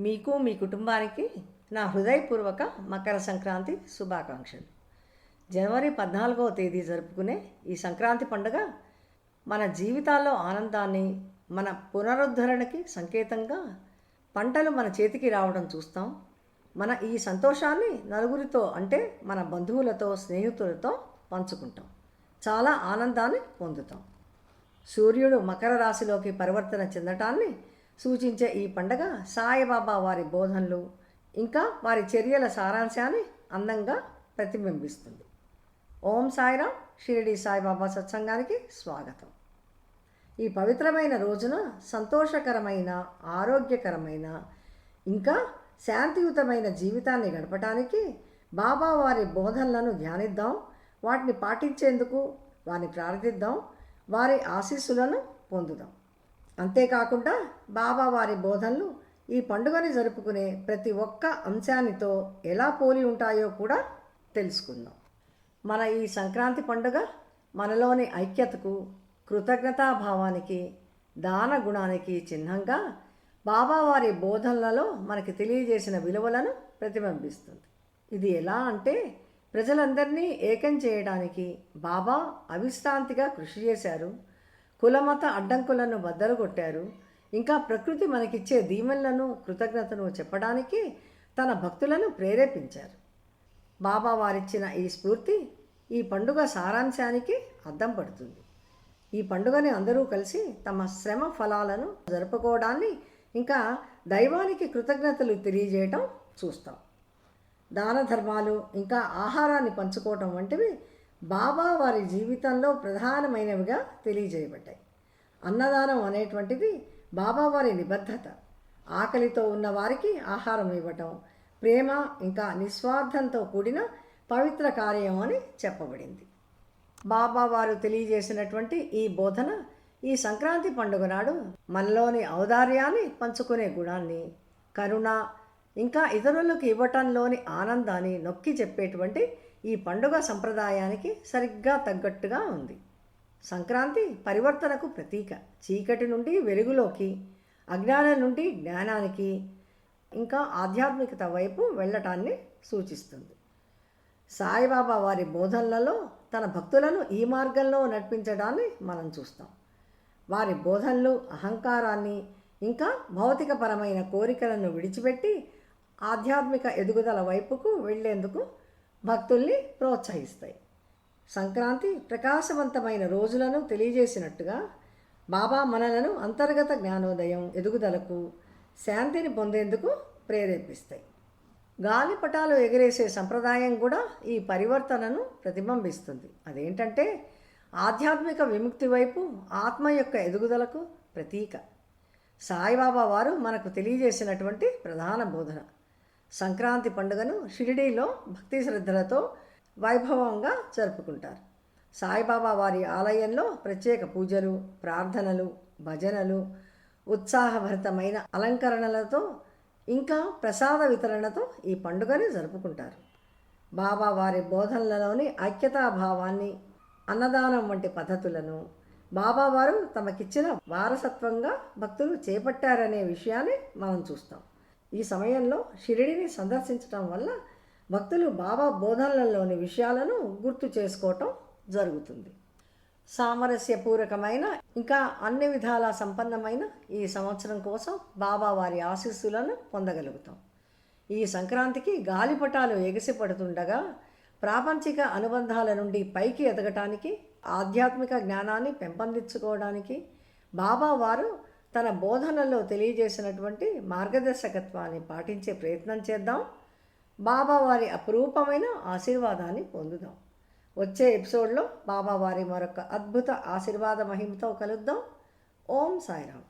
మీకు మీ కుటుంబానికి నా హృదయపూర్వక మకర సంక్రాంతి శుభాకాంక్షలు. జనవరి పద్నాలుగవ తేదీ జరుపుకునే ఈ సంక్రాంతి పండుగ మన జీవితాల్లో ఆనందాన్ని మన పునరుద్ధరణకి సంకేతంగా పంటలు మన చేతికి రావడం చూస్తాం. మన ఈ సంతోషాన్ని నలుగురితో అంటే మన బంధువులతో స్నేహితులతో పంచుకుంటాం. చాలా ఆనందాన్ని పొందుతాం. సూర్యుడు మకర రాశిలోకి పరివర్తన చెందటాన్ని సూచించే ఈ పండగ సాయిబాబా వారి బోధనలు ఇంకా వారి చర్యల సారాంశాన్ని అందంగా ప్రతిబింబిస్తుంది. ఓం సాయిరామ్ షిరిడి సాయిబాబా సత్సంగానికి స్వాగతం. ఈ పవిత్రమైన రోజున సంతోషకరమైన ఆరోగ్యకరమైన ఇంకా శాంతియుతమైన జీవితాన్ని గడపటానికి బాబా వారి బోధనలను ధ్యానిద్దాం వాటిని పాటించేందుకు వారిని ప్రార్థిద్దాం వారి ఆశీస్సులను పొందుదాం. అంతేకాకుండా బాబా వారి బోధనలు ఈ పండుగని జరుపుకునే ప్రతి ఒక్క అంశానితో ఎలా పోలి ఉంటాయో కూడా తెలుసుకుందాం. మన ఈ సంక్రాంతి పండుగ మనలోని ఐక్యతకు కృతజ్ఞతాభావానికి దాన గుణానికి చిహ్నంగా బాబావారి బోధనలలో మనకి తెలియజేసిన విలువలను ప్రతిబింబిస్తుంది. ఇది ఎలా అంటే ప్రజలందరినీ ఏకం చేయడానికి బాబా అవిశ్రాంతిగా కృషి చేశారు. కులమత అడ్డంకులను బద్దలు కొట్టారు ఇంకా ప్రకృతి మనకిచ్చే దీవెనలను కృతజ్ఞతను చెప్పడానికి తన భక్తులను ప్రేరేపించారు. బాబా వారిచ్చిన ఈ స్ఫూర్తి ఈ పండుగ సారాంశానికి అద్దం పడుతుంది. ఈ పండుగని అందరూ కలిసి తమ శ్రమ ఫలాలను జరుపుకోవడాన్ని ఇంకా దైవానికి కృతజ్ఞతలు తెలియజేయటం చూస్తాం. దాన ధర్మాలు ఇంకా ఆహారాన్ని పంచుకోవటం వంటివి బాబా వారి జీవితంలో ప్రధానమైనవిగా తెలియజేయబడ్డాయి. అన్నదానం అనేటువంటిది బాబా వారి నిబద్ధత. ఆకలితో ఉన్న వారికి ఆహారం ఇవ్వటం ప్రేమ ఇంకా నిస్వార్థంతో కూడిన పవిత్ర కార్యం అని చెప్పబడింది. బాబా వారు తెలియజేసినటువంటి ఈ బోధన ఈ సంక్రాంతి పండుగ నాడు మనలోని ఔదార్యాన్ని పంచుకునే గుణాన్ని కరుణ ఇంకా ఇతరులకు ఇవ్వటంలోని ఆనందాన్ని నొక్కి చెప్పేటువంటి ఈ పండుగ సంప్రదాయానికి సరిగ్గా తగ్గట్టుగా ఉంది. సంక్రాంతి పరివర్తనకు ప్రతీక. చీకటి నుండి వెలుగులోకి అజ్ఞానం నుండి జ్ఞానానికి ఇంకా ఆధ్యాత్మికత వైపు వెళ్ళటాన్ని సూచిస్తుంది. సాయిబాబా వారి బోధనలలో తన భక్తులను ఈ మార్గంలో నడిపించడాన్ని మనం చూస్తాం. వారి బోధనలు అహంకారాన్ని ఇంకా భౌతికపరమైన కోరికలను విడిచిపెట్టి ఆధ్యాత్మిక ఎదుగుదల వైపుకు వెళ్ళేందుకు భక్తుల్ని ప్రోత్సహిస్తాయి. సంక్రాంతి ప్రకాశవంతమైన రోజులను తెలియజేసినట్టుగా బాబా మనలను అంతర్గత జ్ఞానోదయం ఎదుగుదలకు శాంతిని పొందేందుకు ప్రేరేపిస్తాయి. గాలిపటాలు ఎగిరేసే సంప్రదాయం కూడా ఈ పరివర్తనను ప్రతిబింబిస్తుంది. అదేంటంటే ఆధ్యాత్మిక విముక్తి వైపు ఆత్మ యొక్క ఎదుగుదలకు ప్రతీక. సాయిబాబా వారు మనకు తెలియజేసినటువంటి ప్రధాన బోధన. సంక్రాంతి పండుగను షిరిడీలో భక్తి శ్రద్ధలతో వైభవంగా జరుపుకుంటారు. సాయిబాబా వారి ఆలయంలో ప్రత్యేక పూజలు ప్రార్థనలు భజనలు ఉత్సాహభరితమైన అలంకరణలతో ఇంకా ప్రసాద వితరణతో ఈ పండుగను జరుపుకుంటారు. బాబా వారి బోధనలలోని ఐక్యతాభావాన్ని అన్నదానం వంటి పద్ధతులను బాబావారు తమకిచ్చిన వారసత్వంగా భక్తులు చేపట్టారనే విషయాన్ని మనం చూస్తాం. ఈ సమయంలో షిరిడిని సందర్శించడం వల్ల భక్తులు బాబా బోధనలలోని విషయాలను గుర్తు చేసుకోవటం జరుగుతుంది. సామరస్యపూర్వకమైన ఇంకా అన్ని విధాల సంపన్నమైన ఈ సంవత్సరం కోసం బాబా వారి ఆశీస్సులను పొందగలుగుతాం. ఈ సంక్రాంతికి గాలిపటాలు ఎగిసిపడుతుండగా ప్రాపంచిక అనుబంధాల నుండి పైకి ఎదగటానికి ఆధ్యాత్మిక జ్ఞానాన్ని పెంపొందించుకోవడానికి బాబా వారు తన బోధనలో తెలియజేసినటువంటి మార్గదర్శకత్వాన్ని పాటించే ప్రయత్నం చేద్దాం. బాబా వారి అపురూపమైన ఆశీర్వాదాన్ని పొందుదాం. వచ్చే ఎపిసోడ్లో బాబా వారి మరొక అద్భుత ఆశీర్వాద మహిమతో కలుద్దాం. ఓం సాయిరామ్.